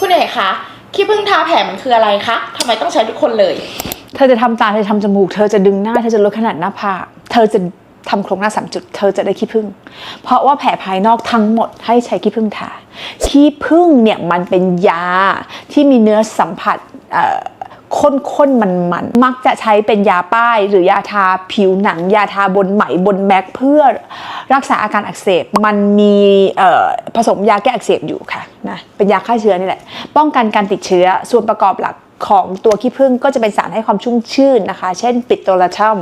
คุณเอกคะขี้ผึ้งทาแผลมันคืออะไรคะทำไมต้องใช้ทุกคนเลย เธอจะทำตา เธอจะทำจมูก เธอจะดึงหน้า เธอจะลดขนาดหน้าผากเธอจะทำโครงหน้าสามจุด เธอจะได้ขี้ผึ้งเพราะว่าแผลภายนอกทั้งหมดให้ใช้ขี้ผึ้งทาขี้ผึ้งเนี่ยมันเป็นยาที่มีเนื้อสัมผัสเอ่อ ข้นๆมันๆมักจะใช้เป็นยาป้าย หรือยาทาผิวหนัง ยาทาบนไหมบนแม็กเพื่อรักษาอาการอักเสบ มันมีผสมยาแก้อักเสบอยู่ค่ะนะเป็นยาฆ่าเชื้อนี่แหละ ป้องกันการติดเชื้อส่วนประกอบหลักของตัวขี้ผึ้งก็จะเป็นสารให้ความชุ่มชื่นนะคะ เช่นปิโตรลาทัม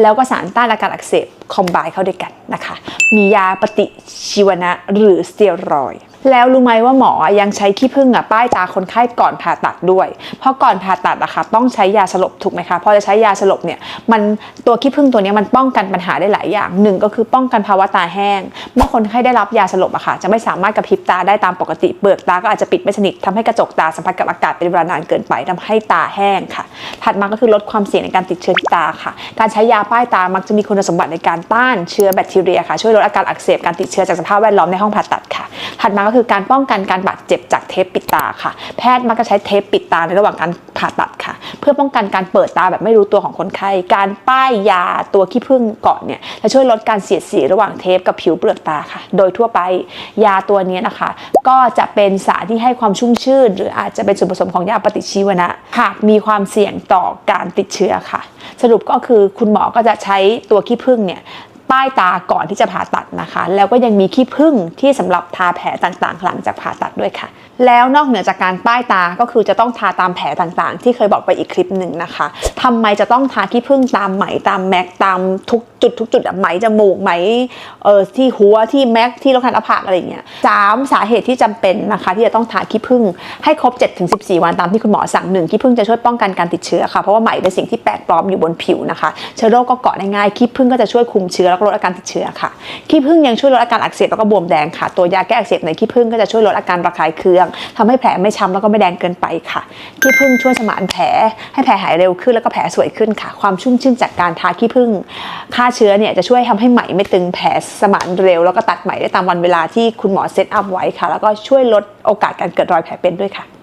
แล้วก็สารต้านอาการอักเสบคอมไบเข้าด้วยกันนะคะ มียาปฏิชีวนะหรือสเตียรอย แล้วรู้ไหมว่าหมอยังใช้ขี้ผึ้งอะป้ายตาคนไข้ก่อนผ่าตัดด้วย เพราะก่อนผ่าตัดอะค่ะต้องใช้ยาสลบถูกไหมคะพอจะใช้ยาสลบเนี่ยมันตัวขี้ผึ้งตัวนี้มันป้องกันปัญหาได้หลายอย่างหนึ่งก็คือป้องกันภาวะตาแห้ง เมื่อคนไข้ได้รับยาสลบอะค่ะจะไม่สามารถกระพริบตาได้ตามปกติเปลือกตาก็อาจจะปิดไม่สนิททำให้กระจกตาสัมผัสกับอากาศเป็นเวลานานเกินไปทำให้ตาแห้งค่ะ ถัดมาก็คือลดความเสี่ยงในการติดเชื้อที่ตาค่ะ การใช้ยาป้ายตามักจะมีคุณสมบัติในการต้านเชื้อแบคทีเรียค่ะช่วยลดอาการอักเสบการติดเชื้อจากสภาพแวดล้อมในห้องผ่าตัดค่ะถัดมาก็คือการป้องกันการบาดเจ็บจากเทปปิดตาค่ะ แพทย์มักจะใช้เทปปิดตาในระหว่างการผ่าตัดค่ะ เพื่อป้องกันการเปิดตาแบบไม่รู้ตัวของคนไข้ การป้ายยาตัวขี้ผึ้งก่อนเนี่ยจะช่วยลดการเสียดสีระหว่างเทปกับผิวเปลือกตาค่ะ โดยทั่วไปยาตัวนี้นะคะ ก็จะเป็นสารที่ให้ความชุ่มชื่น หรืออาจจะเป็นส่วนผสมของยาปฏิชีวนะหากมีความเสี่ยงต่อการติดเชื้อค่ะ สรุปก็คือคุณหมอก็จะใช้ตัวขี้ผึ้งเนี่ย ป้ายตาก่อนที่จะผ่าตัดนะคะ แล้วก็ยังมีขี้ผึ้งที่สำหรับทาแผลต่างๆ หลังจากผ่าตัดด้วยค่ะ แล้วนอกเหนือจากการป้ายตาก็คือจะต้องทาตามแผลต่างๆ ที่เคยบอกไปอีกคลิปหนึ่งนะคะทำไมจะต้องทาขี้ผึ้งตามไหมตามแม็กตามทุกจุดทุกจุดอะไหมจมูกไหมเออที่หัวที่แม็กที่รองเท้าหน้าผากอะไรอย่างเงี้ยสามสาเหตุที่จำเป็นนะคะ ที่จะต้องทาขี้ผึ้งให้ครบ 7-14 วันตามที่คุณหมอสั่งหนึ่งขี้ผึ้งจะช่วยป้องกันการติดเชื้อค่ะเพราะว่าไหมเป็นสิ่งที่แปลกปลอมอยู่บนผิวนะคะเชื้อโรคก็เกาะได้ง่ายขี้ผึ้งก็จะช่วยคุมเชื้อแล้วก็ลดอาการติดเชื้อค่ะขี้ผึ้งยังช่วยลดอาการอักเสบแล้วก็บวมแดงค่ะ ตัวยาแก้อักเสบในขี้ผึ้งก็จะช่วยลดอาการระคายเคืองทำให้แผลไม่ช้ำแล้วก็ไม่แดงเกินไปค่ะขี้ผึ้งช่วยสมานแผลให้แผลหายเร็วขึ้นแล้วก็แผลสวยขึ้นค่ะ ความชุ่มชื่นจากการทาขี้ผึ้งฆ่าเชื้อเนี่ยจะช่วยทำให้ไหมไม่ตึงแผลสมานเร็ว แล้วก็ตัดไหมได้ตามวันเวลาที่คุณหมอเซตอัพไว้ค่ะ แล้วก็ช่วยลดโอกาสการเกิดรอยแผลเป็นด้วยค่ะ